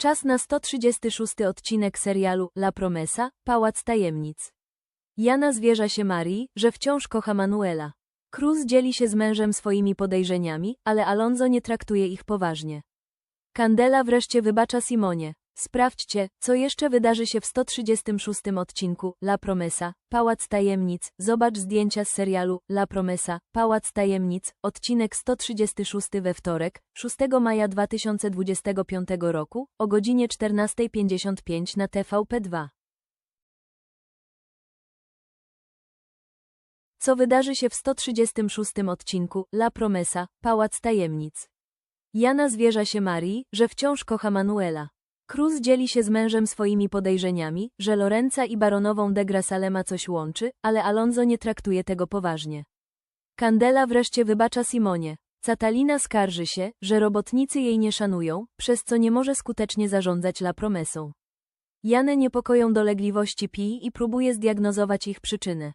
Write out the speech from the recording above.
Czas na 136 odcinek serialu La Promesa, Pałac Tajemnic. Jana zwierza się Marii, że wciąż kocha Manuela. Cruz dzieli się z mężem swoimi podejrzeniami, ale Alonso nie traktuje ich poważnie. Candela wreszcie wybacza Simonie. Sprawdźcie, co jeszcze wydarzy się w 136 odcinku La Promesa, Pałac Tajemnic. Zobacz zdjęcia z serialu La Promesa, Pałac Tajemnic, odcinek 136 we wtorek, 6 maja 2025 roku, o godzinie 14.55 na TVP2. Co wydarzy się w 136 odcinku La Promesa, Pałac Tajemnic. Jana zwierza się Marii, że wciąż kocha Manuela. Cruz dzieli się z mężem swoimi podejrzeniami, że Lorenza i baronową de Grasalema coś łączy, ale Alonso nie traktuje tego poważnie. Candela wreszcie wybacza Simonie. Catalina skarży się, że robotnicy jej nie szanują, przez co nie może skutecznie zarządzać La Promesą. Janę niepokoją dolegliwości Pi i próbuje zdiagnozować ich przyczynę.